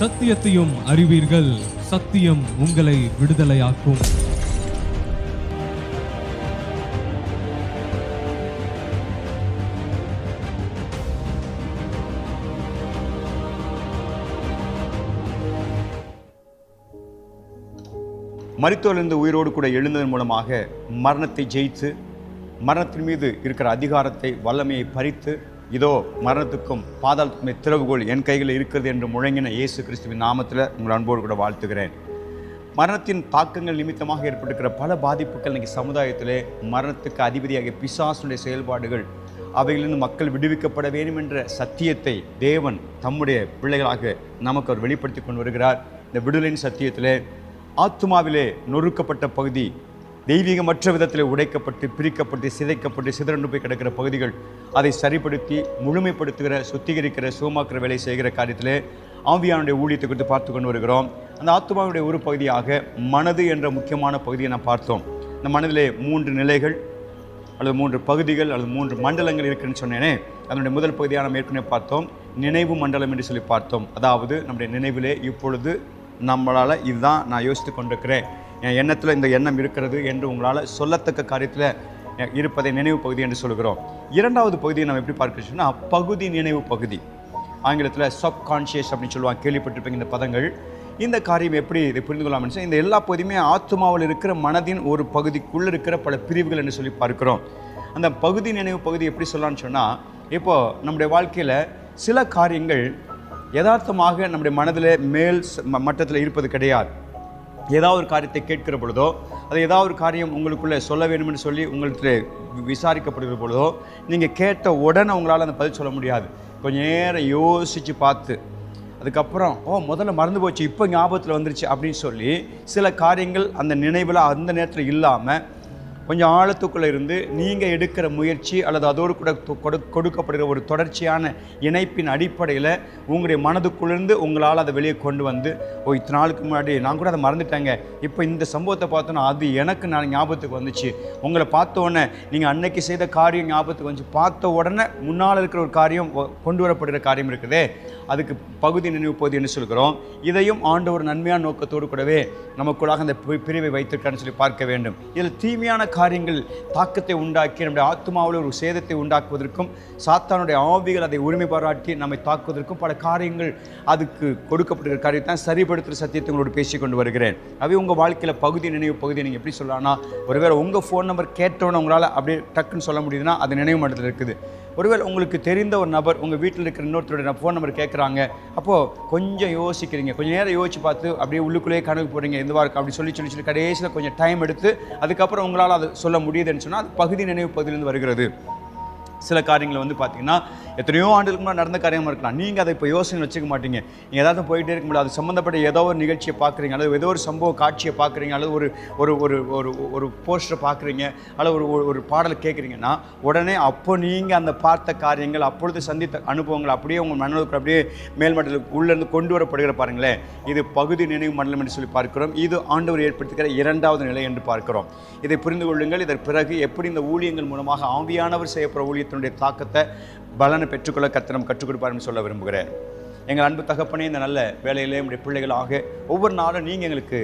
சத்தியத்தையும் அறிவீர்கள். சத்தியம் உங்களை விடுதலையாக்கும். மரித்தோரிலிருந்து உயிரோடு கூட எழுந்ததன் மூலமாக மரணத்தை ஜெயித்து மரணத்தின் மீது இருக்கிற அதிகாரத்தை வல்லமையை பறித்து இதோ மரணத்துக்கும் பாதாளத்துக்குமே திறவுகோள் என் கையில் இருக்கிறது என்று முழங்கின இயேசு கிறிஸ்துவின் நாமத்தில் உங்கள் அன்போடு கூட வாழ்த்துகிறேன். மரணத்தின் தாக்கங்கள் நிமித்தமாக ஏற்பட்டிருக்கிற பல பாதிப்புகள் இன்றைக்கி சமுதாயத்திலே மரணத்துக்கு அதிபதியாகிய பிசாசுடைய செயல்பாடுகள் அவைகளிலிருந்து மக்கள் விடுவிக்கப்பட வேண்டும் என்ற சத்தியத்தை தேவன் தம்முடைய பிள்ளைகளாக நமக்கு அவர் வெளிப்படுத்தி கொண்டு வருகிறார். இந்த விடுதலின் சத்தியத்திலே ஆத்துமாவிலே நொறுக்கப்பட்ட பகுதி தெய்வீகமற்ற விதத்தில் உடைக்கப்பட்டு பிரிக்கப்பட்டு சிதைக்கப்பட்டு சிதறண்டு போய் கிடக்கிற பகுதிகள் அதை சரிப்படுத்தி முழுமைப்படுத்துகிற சுத்திகரிக்கிற சுகமாக்குற வேலை செய்கிற காரியத்திலே ஆவியானுடைய ஊழியத்தை குறித்து பார்த்து கொண்டு வருகிறோம். அந்த ஆத்மாவுடைய ஒரு பகுதியாக மனது என்ற முக்கியமான பகுதியை நாம் பார்த்தோம். இந்த மனதிலே மூன்று நிலைகள் அல்லது மூன்று பகுதிகள் அல்லது மூன்று மண்டலங்கள் இருக்குன்னு சொன்னேனே அதனுடைய முதல் பகுதியாக நாம் ஏற்கனவே பார்த்தோம். நினைவு மண்டலம் என்று சொல்லி பார்த்தோம். அதாவது நம்முடைய நினைவிலே இப்பொழுது நம்மளால் இதுதான் நான் யோசித்து கொண்டிருக்கிறேன். என் எண்ணத்தில் இந்த எண்ணம் இருக்கிறது என்று உங்களால் சொல்லத்தக்க காரியத்தில் இருப்பதை நினைவு பகுதி என்று சொல்கிறோம் இரண்டாவது பகுதியை நம்ம எப்படி பார்க்கிறோம்னா பகுதி நினைவு பகுதி. ஆங்கிலத்தில் சப்கான்ஷியஸ் அப்படின்னு சொல்லுவாங்க கேள்விப்பட்டிருப்பீங்க இந்த பதங்கள். இந்த காரியம் எப்படி இதை புரிந்து கொள்ளாமல் இந்த எல்லா பகுதியுமே ஆத்மாவில் இருக்கிற மனதின் ஒரு பகுதிக்குள்ளே இருக்கிற பல பிரிவுகள் என்று சொல்லி பார்க்கிறோம். அந்த பகுதி நினைவு பகுதி எப்படி சொல்லலாம்னு சொன்னால் இப்போ நம்முடைய வாழ்க்கையில் சில காரியங்கள் யதார்த்தமாக நம்முடைய மனதில் மேல் ம- மட்டத்தில் இருப்பது கிடையாது. ஏதாவது ஒரு காரியத்தை கேட்கிற பொழுதோ அது ஏதாவது ஒரு காரியம் உங்களுக்குள்ளே சொல்ல வேணும்னு சொல்லி உங்களுக்கு விசாரிக்கப்படுகிற பொழுதோ நீங்கள் கேட்ட உடனே உங்களால் அந்த பதில் சொல்ல முடியாது. கொஞ்சம் நேரம் யோசித்து பார்த்து அதுக்கப்புறம் ஓ முதல்ல மறந்து போச்சு இப்போ ஞாபகத்தில் வந்துருச்சு அப்படின்னு சொல்லி சில காரியங்கள் அந்த நினைவில் அந்த நேரத்தில் இல்லாமல் கொஞ்சம் ஆழத்துக்குள்ளே இருந்து நீங்கள் எடுக்கிற முயற்சி அல்லது அதோடு கூட தொ- கொடு கொடுக்கப்படுகிற ஒரு தொடர்ச்சியான இணைப்பின் அடிப்படையில் உங்களுடைய மனதுக்குள்ளேருந்து உங்களால் அதை வெளியே கொண்டு வந்து ஓ இத்தனை நாளுக்கு முன்னாடி நான் கூட அதை மறந்துட்டேங்க. இப்போ இந்த சம்பவத்தை பார்த்தோன்னா அது எனக்கு நான் ஞாபகத்துக்கு வந்துச்சு. உங்களை பார்த்த உடனே நீங்கள் அன்னைக்கு செய்த காரியம் ஞாபகத்துக்கு வந்துச்சு. பார்த்த உடனே முன்னால் இருக்கிற ஒரு காரியம் கொண்டு வரப்படுகிற காரியம் இருக்குதே. அதுக்கு பகுதி நினைவு பகுதி என்று சொல்கிறோம். இதையும் ஆண்டவர் நன்மையான நோக்கத்தோடு கூடவே நமக்குள்ளாக அந்த பிரிவை வைத்திருக்கான்னு சொல்லி பார்க்க வேண்டும். இதில் தீமையான காரியங்கள் தாக்கத்தை உண்டாக்கி நம்முடைய ஆத்மாவில் ஒரு சேதத்தை உண்டாக்குவதற்கும் சாத்தானுடைய ஆவிகள் அதை உரிமை பாராட்டி நம்மை தாக்குவதற்கும் பல காரியங்கள் அதுக்கு கொடுக்கப்படுகிற காரியத்தை தான் சரிப்படுத்துகிற சத்தியத்தை உங்களோட பேசி கொண்டு வருகிறேன். அவை உங்கள் வாழ்க்கையில் பகுதி நினைவு பகுதி நீங்கள் எப்படி சொல்லலாம்னா ஒருவேளை உங்கள் ஃபோன் நம்பர் கேட்டவன உங்களால் அப்படியே டக்குன்னு சொல்ல முடியுதுன்னா அது நினைவு மண்டலத்தில் இருக்குது. ஒருவேளை உங்களுக்கு தெரிந்த ஒரு நபர் உங்கள் வீட்டில் இருக்கிற இன்னொருத்தருடைய ஃபோன் நம்பர் கேட்குறாங்க அப்போது கொஞ்சம் யோசிக்கிறீங்க. கொஞ்சம் நேரம் யோசிச்சு பார்த்து அப்படியே உள்ளுக்குள்ளேயே கணக்கு போடுறீங்க எதுவாக இருக்கும் அப்படி சொல்லி சொல்லி சொல்லி கடைசியில் கொஞ்சம் டைம் எடுத்து அதுக்கப்புறம் உங்களால் அது சொல்ல முடியுதுன்னு சொன்னால் அது பகுதி நினைவு பகுதியிலேருந்து வருகிறது. சில காரியங்களை வந்து பார்த்தீங்கன்னா எத்தனையோ ஆண்டுகளுக்கு முன்னாடி நடந்த காரியமாக இருக்கலாம். நீங்கள் அதை இப்போ யோசனை வச்சுக்க மாட்டீங்க. நீங்கள் ஏதாவது போயிட்டே இருக்க முடியாது. அது சம்மந்தப்பட்ட ஏதோ ஒரு நிகழ்ச்சியை பார்க்குறீங்க. அல்லது ஏதோ ஒரு சம்பவ காட்சியை பார்க்குறீங்க. அல்லது ஒரு ஒரு ஒரு ஒரு ஒரு போஸ்டரை பார்க்குறீங்க. அல்லது ஒரு ஒரு- ஒரு பாடலை கேட்குறீங்கன்னா உடனே அப்போ நீங்கள் அந்த பார்த்த காரியங்கள் அப்பொழுது சந்தித்த அனுபவங்கள் அப்படியே உங்கள் மனதுக்கு அப்படியே மேல்மட்டத்தில் உள்ளேருந்து கொண்டு வரப்படுகிற பாருங்களேன். இது பகுதி நினைவு மண்டலம் என்று சொல்லி பார்க்கிறோம். இது ஆண்டவர் ஏற்படுத்துகிற இரண்டாவது நிலை என்று பார்க்கிறோம். இதை புரிந்து கொள்ளுங்கள். இதற்கு பிறகு எப்படி இந்த ஊழியங்கள் மூலமாக ஆவியானவர் செய்யப்படுற ஊழியத்தினுடைய தாக்கத்தை பலனை பெற்றுக்கொள்ள கத்தனம் நம்ம கற்றுக் கொடுப்பாருன்னு சொல்ல விரும்புகிறேன். எங்கள் அன்பு தகப்பனே இந்த நல்ல வேலையிலே உடைய பிள்ளைகளாக ஒவ்வொரு நாளும் நீங்கள் எங்களுக்கு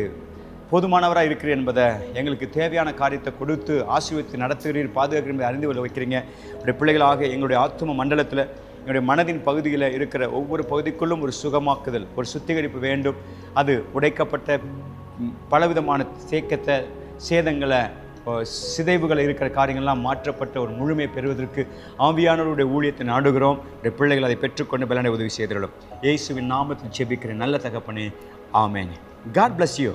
போதுமானவராக இருக்கிறீர் என்பதை எங்களுக்கு தேவையான காரியத்தை கொடுத்து ஆசீர்வதித்து நடத்துகிறீர் பாதுகாக்கிறீர் என்பதை அறிந்து கொள்ள வைக்கிறீங்க. உடைய பிள்ளைகளாக எங்களுடைய ஆத்தும மண்டலத்தில் எங்களுடைய மனதின் பகுதியில் இருக்கிற ஒவ்வொரு பகுதிக்குள்ளும் ஒரு சுகமாக்குதல் ஒரு சுத்திகரிப்பு வேண்டும். அது உடைக்கப்பட்ட பலவிதமான தேக்கத்தை சேதங்களை சிதைவுகள் இருக்கிற காரியங்கள்லாம் மாற்றப்பட்ட ஒரு முழுமை பெறுவதற்கு ஆவியானவருடைய ஊழியத்தை நாடுகிறோம். உடைய பிள்ளைகள் அதை பெற்றுக்கொண்டு பலனை உதவி செய்திருக்கிறோம் இயேசுவின் நாமத்தில் ஜெபிக்கிற நல்ல தகப்பனே. ஆமேன். God bless you